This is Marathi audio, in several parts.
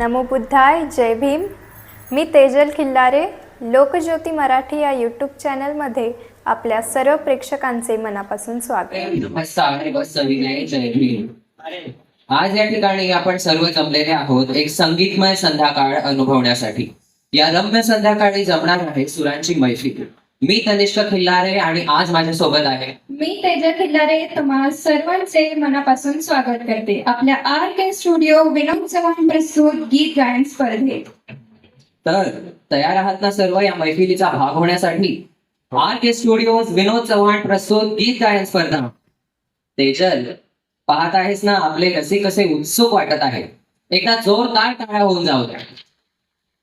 नमो बुद्धाय जय भीम. मी तेजल खिल्लारे लोकज्योती मराठी या यूट्यूब चॅनलमध्ये आपल्या सर्व प्रेक्षकांचे मनापासून स्वागत. जय भीम. आज या ठिकाणी आपण सर्व जमलेले आहोत एक संगीतमय संध्याकाळ अनुभवण्यासाठी. या रम्य संध्याकाळी जमणार आहे सुरांची मैफिल. मी तनिष्क खिल्लारे आणि आज माझ्यासोबत आहे. मी तेजा खिल्लारे तुम्हा सर्वांचे मनापासून स्वागत करते. आपल्या R K studio Vinod Chavan प्रस्तुत गीत गायन स्पर्धेत. तर तयार आहात ना सर्व या मैफिलीचा भाग होण्यासाठी? R K studio Vinod Chavan प्रस्तुत गीत गायन स्पर्धा. तेजल पाहत आहेस ना आपले कसे कसे उत्सुक वाटत आहे एकदा जोरदार टाळ्या होऊन जाऊ द्या.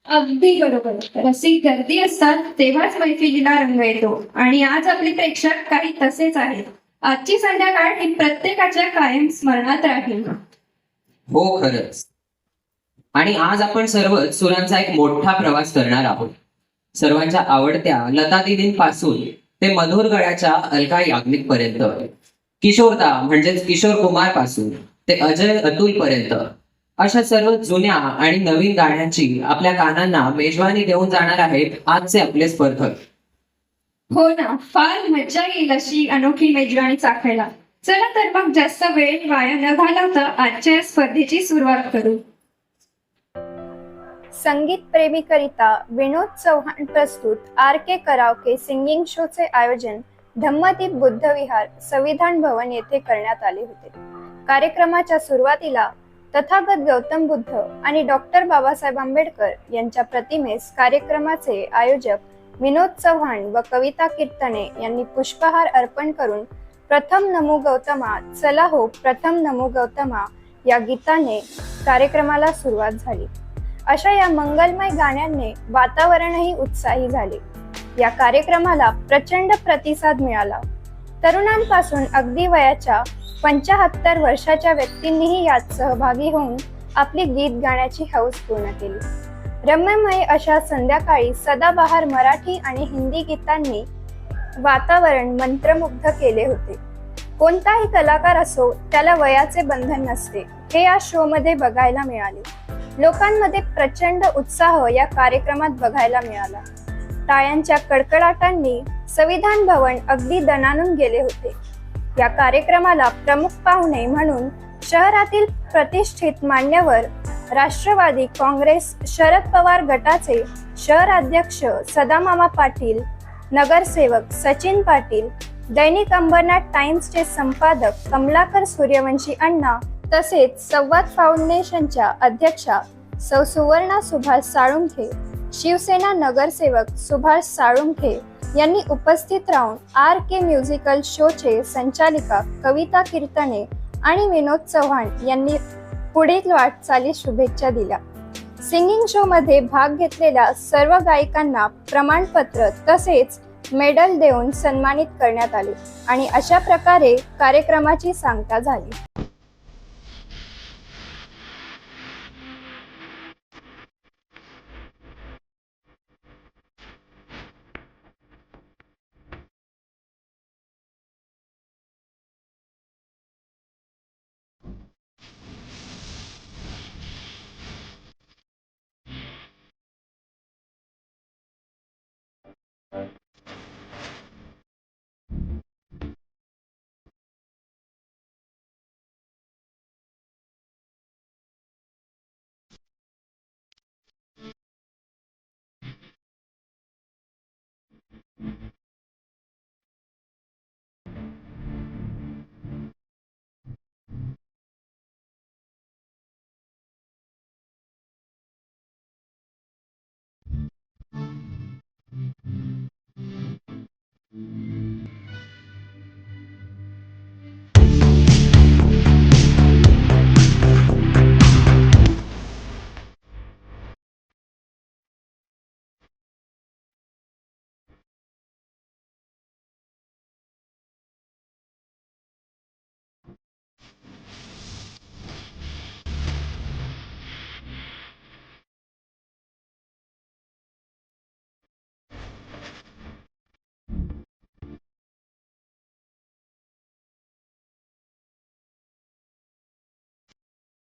अगदी बरोबर. रसिक गर्दी असतात तेव्हाच मैफिलीला रंग येतो. आणि आज आपले प्रेक्षक काही तसेच आहेत. आजची संध्याकाळ ही प्रत्येकाच्या कायम स्मरणात राहील. हो खरंच. आणि आज आपण सर्व सुरांचा एक मोठा प्रवास करणार आहोत. सर्वांच्या आवडत्या लता दिदींपासून ते मधुर गळ्याच्या अलका याग्निक पर्यंत. किशोरदा म्हणजेच किशोर कुमारपासून ते अजय अतुल पर्यंत अशा सर्व जुन्या आणि नवीन गाण्यांची आपल्या कानांना मेजवानी देऊन जाणार आहेत आजचे आपले स्पर्धक. हो ना फार मज्जा येईल अशी अनोखी मेजवानी चाखायला. चला तर मग जास्त वेळ वाया न घालवता आजच्या या स्पर्धेची सुरुवात करू. संगीत प्रेमीकरिता विनोद चव्हाण प्रस्तुत आर के करावके सिंगिंग शोचे आयोजन धम्मदीप बुद्धविहार संविधान भवन येथे करण्यात आले होते. कार्यक्रमाच्या सुरुवातीला तथागत गौतम बुद्ध आणि डॉक्टर बाबासाहेब आंबेडकर यांच्या प्रतिमेस कार्यक्रमाचे आयोजक विनोद चव्हाण व कविता कीर्तने यांनी पुष्पहार अर्पण करून प्रथम नमो गौतमा चला हो प्रथम नमो गौतमा या गीताने कार्यक्रमाला सुरुवात झाली. अशा या मंगलमय गाण्यांनी वातावरणही उत्साही झाले. या कार्यक्रमाला प्रचंड प्रतिसाद मिळाला. तरुणांपासून अगदी वयाच्या पंचाहत्तर वर्षाच्या व्यक्तींनीही यात सहभागी होऊन आपली गीत गाण्याची हौस पूर्ण केली. रम्यमय अशा संध्याकाळी सदाबहार मराठी आणि हिंदी गीतांनी वातावरण मंत्रमुग्ध केले होते. कोणताही कलाकार असो त्याला वयाचे बंधन नसते. हे या शो मध्ये बघायला मिळाले. लोकांमध्ये प्रचंड उत्साह या कार्यक्रमात बघायला मिळाला. टाळ्यांच्या कडकडाटांनी संविधान भवन अगदी दणानून गेले होते. या कार्यक्रमाला प्रमुख पाहुणे म्हणून शहरातील प्रतिष्ठित मान्यवर राष्ट्रवादी काँग्रेस शरद पवार गटाचे शहर अध्यक्ष सदामामा पाटील नगरसेवक सचिन पाटील दैनिक अंबरनाथ टाइम्सचे संपादक कमलाकर सूर्यवंशी अण्णा तसेच संवाद फाउंडेशनच्या अध्यक्षा सौ सुवर्णा सुभाष साळुंखे शिवसेना नगरसेवक सुभाष साळुंखे यांनी उपस्थित राहून आर के म्युझिकल शोचे संचालिका कविता कीर्तने आणि विनोद चव्हाण यांनी पुढील वाटचाली शुभेच्छा दिल्या. सिंगिंग शो मध्ये भाग घेतलेल्या सर्व गायिकांना प्रमाणपत्र तसेच मेडल देऊन सन्मानित करण्यात आले आणि अशा प्रकारे कार्यक्रमाची सांगता झाली.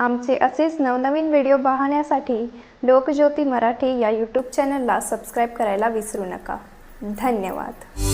आमचे असेच नवनवीन व्हिडिओ पाहण्यासाठी लोकज्योती मराठी या यूट्यूब चॅनलला सबस्क्राईब करायला विसरू नका. धन्यवाद.